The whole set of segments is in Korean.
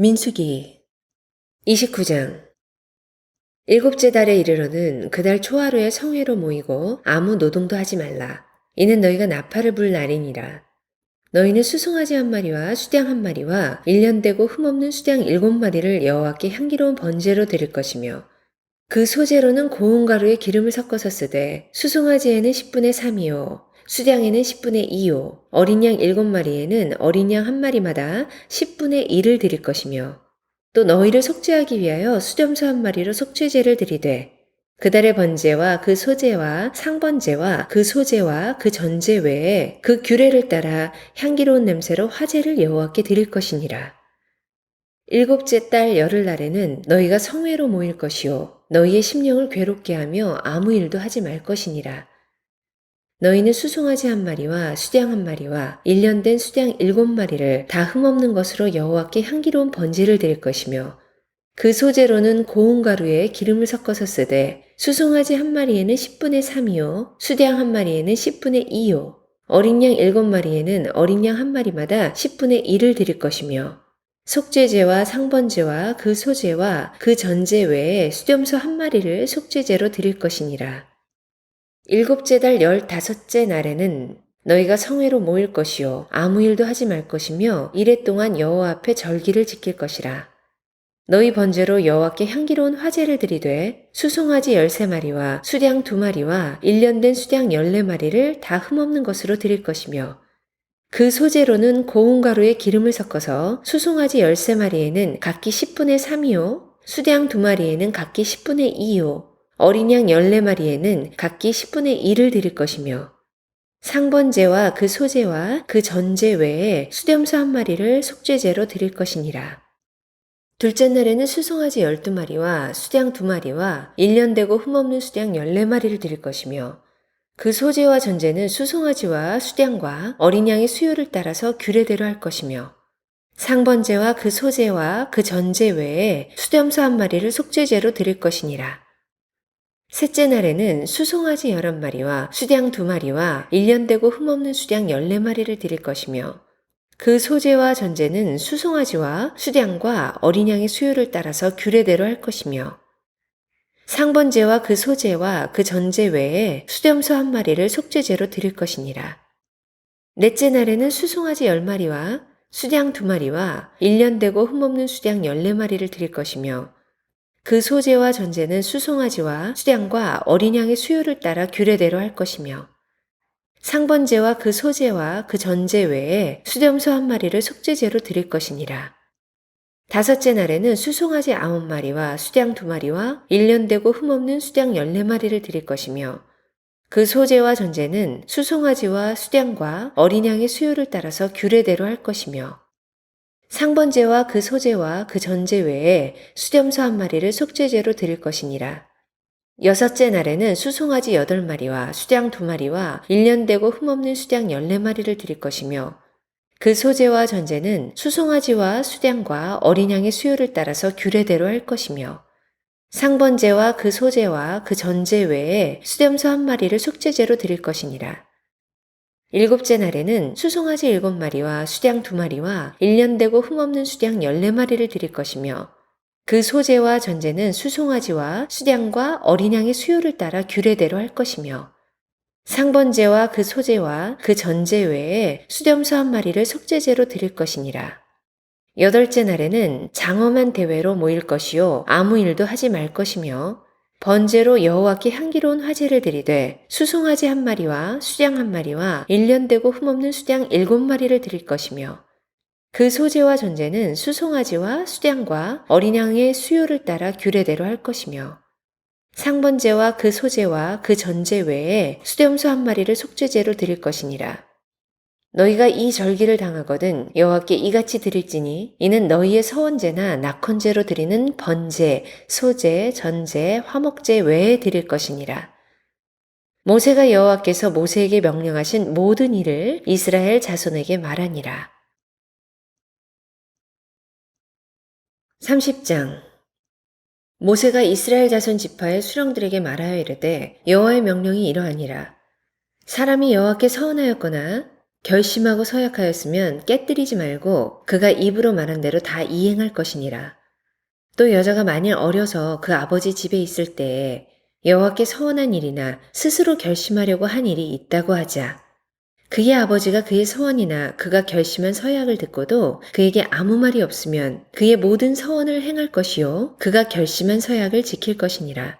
민수기 29장 일곱째 달에 이르러는 그달 초하루에 성회로 모이고 아무 노동도 하지 말라. 이는 너희가 나팔을 불 날이니라. 너희는 수송아지 한 마리와 수량 한 마리와 일년되고 흠없는 수량 일곱 마리를 여호와께 향기로운 번제로 드릴 것이며 그 소재로는 고운 가루에 기름을 섞어서 쓰되 수송아지에는 10분의 3이요 수량에는 10분의 2요 어린 양 일곱 마리에는 어린 양한 마리마다 10분의 1을 드릴 것이며 또 너희를 속죄하기 위하여 수렴소 한 마리로 속죄제를 드리되 그달의 번제와 그 소제와 상번제와 그 소제와 그 전제 외에 그 규례를 따라 향기로운 냄새로 화제를 여호와께 드릴 것이니라. 일곱째 달 열흘 날에는 너희가 성회로 모일 것이요 너희의 심령을 괴롭게 하며 아무 일도 하지 말 것이니라. 너희는 수송아지 한 마리와 수량 한 마리와 일년된 수량 일곱 마리를 다 흠없는 것으로 여호와께 향기로운 번제를 드릴 것이며 그 소재로는 고운 가루에 기름을 섞어서 쓰되 수송아지 한 마리에는 10분의 3이요 수량 한 마리에는 10분의 2요 어린 양 일곱 마리에는 어린 양 한 마리마다 10분의 1을 드릴 것이며 속죄제와 상번제와 그 소제와 그 전제 외에 수렴소 한 마리를 속죄제로 드릴 것이니라. 일곱째 달 열다섯째 날에는 너희가 성회로 모일 것이요 아무 일도 하지 말 것이며 이래 동안 여호와 앞에 절기를 지킬 것이라. 너희 번제로 여호와께 향기로운 화제를 드리되 수송아지 열세 마리와 수량 두 마리와 일년된 수량 열네 마리를 다 흠없는 것으로 드릴 것이며 그 소재로는 고운 가루에 기름을 섞어서 수송아지 열세 마리에는 각기 10분의 3이요 수량 두 마리에는 각기 10분의 2요 어린 양 14마리에는 각기 10분의 1을 드릴 것이며 상번제와 그 소제와 그 전제 외에 수렴소 한 마리를 속죄제로 드릴 것이니라. 둘째 날에는 수송아지 12마리와 수량 2마리와 1년 되고 흠없는 수량 14마리를 드릴 것이며 그 소제와 전제는 수송아지와 수량과 어린 양의 수요를 따라서 규례대로 할 것이며 상번제와 그 소제와 그 전제 외에 수렴소 한 마리를 속죄제로 드릴 것이니라. 셋째 날에는 수송아지 여러 마리와 수량 두 마리와 일년되고 흠없는 수량 열네 마리를 드릴 것이며 그 소재와 전제는 수송아지와 수량과 어린 양의 수요를 따라서 규례대로 할 것이며 상번제와 그 소재와 그 전제 외에 수렴소 한 마리를 속죄제로 드릴 것이니라. 넷째 날에는 수송아지 열 마리와 수량 두 마리와 일년되고 흠없는 수량 열네 마리를 드릴 것이며 그 소재와 전제는 수송아지와 수량과 어린 양의 수요를 따라 규례대로 할 것이며 상번제와 그 소재와 그 전제 외에 수렴소 한 마리를 속죄제로 드릴 것이니라. 다섯째 날에는 수송아지 아홉 마리와 수량 두 마리와 일년되고 흠없는 수량 열네 마리를 드릴 것이며 그 소재와 전제는 수송아지와 수량과 어린 양의 수요를 따라서 규례대로 할 것이며 상번제와 그 소재와 그 전제 외에 수렴소 한 마리를 속죄제로 드릴 것이니라. 여섯째 날에는 수송아지 여덟 마리와 수량 두 마리와 일년되고 흠없는 수량 열네 마리를 드릴 것이며 그 소재와 전제는 수송아지와 수량과 어린 양의 수요를 따라서 규례대로 할 것이며 상번제와 그 소재와 그 전제 외에 수렴소 한 마리를 속죄제로 드릴 것이니라. 일곱째 날에는 수송아지 일곱 마리와 수량 두 마리와 일년되고 흠없는 수량 열네 마리를 드릴 것이며 그 소재와 전제는 수송아지와 수량과 어린 양의 수요를 따라 규례대로 할 것이며 상번제와 그 소재와 그 전제 외에 수렴소 한 마리를 속죄제로 드릴 것이니라. 여덟째 날에는 장엄한 대회로 모일 것이요 아무 일도 하지 말 것이며 번제로 여호와께 향기로운 화제를 드리되 수송아지 한 마리와 수량 한 마리와 일년되고 흠없는 수량 일곱 마리를 드릴 것이며 그 소재와 전제는 수송아지와 수량과 어린 양의 수요를 따라 규례대로 할 것이며 상번제와 그 소재와 그 전제 외에 수렴소 한 마리를 속죄제로 드릴 것이니라. 너희가 이 절기를 당하거든 여호와께 이같이 드릴지니 이는 너희의 서원제나 낙헌제로 드리는 번제, 소제, 전제, 화목제 외에 드릴 것이니라. 모세가 여호와께서 모세에게 명령하신 모든 일을 이스라엘 자손에게 말하니라. 30장 모세가 이스라엘 자손 지파의 수령들에게 말하여 이르되 여호와의 명령이 이러하니라. 사람이 여호와께 서원하였거나 결심하고 서약하였으면 깨뜨리지 말고 그가 입으로 말한 대로 다 이행할 것이니라. 또 여자가 만일 어려서 그 아버지 집에 있을 때에 여호와께 서원한 일이나 스스로 결심하려고 한 일이 있다고 하자. 그의 아버지가 그의 서원이나 그가 결심한 서약을 듣고도 그에게 아무 말이 없으면 그의 모든 서원을 행할 것이요 그가 결심한 서약을 지킬 것이니라.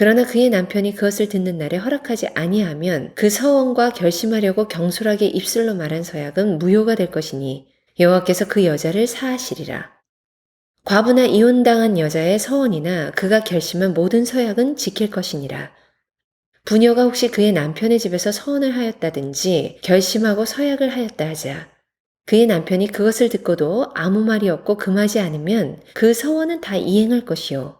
그러나 그의 남편이 그것을 듣는 날에 허락하지 아니하면 그 서원과 결심하려고 경솔하게 입술로 말한 서약은 무효가 될 것이니 여호와께서 그 여자를 사하시리라. 과부나 이혼당한 여자의 서원이나 그가 결심한 모든 서약은 지킬 것이니라. 부녀가 혹시 그의 남편의 집에서 서원을 하였다든지 결심하고 서약을 하였다 하자. 그의 남편이 그것을 듣고도 아무 말이 없고 금하지 않으면 그 서원은 다 이행할 것이요.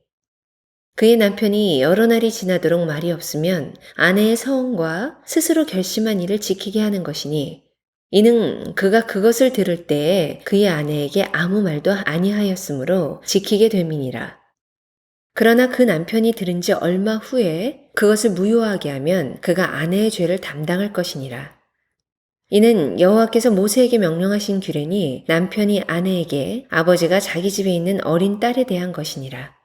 그의 남편이 여러 날이 지나도록 말이 없으면 아내의 서원과 스스로 결심한 일을 지키게 하는 것이니 이는 그가 그것을 들을 때에 그의 아내에게 아무 말도 아니하였으므로 지키게 됨이니라. 그러나 그 남편이 들은 지 얼마 후에 그것을 무효하게 하면 그가 아내의 죄를 담당할 것이니라. 이는 여호와께서 모세에게 명령하신 규례니 남편이 아내에게 아버지가 자기 집에 있는 어린 딸에 대한 것이니라.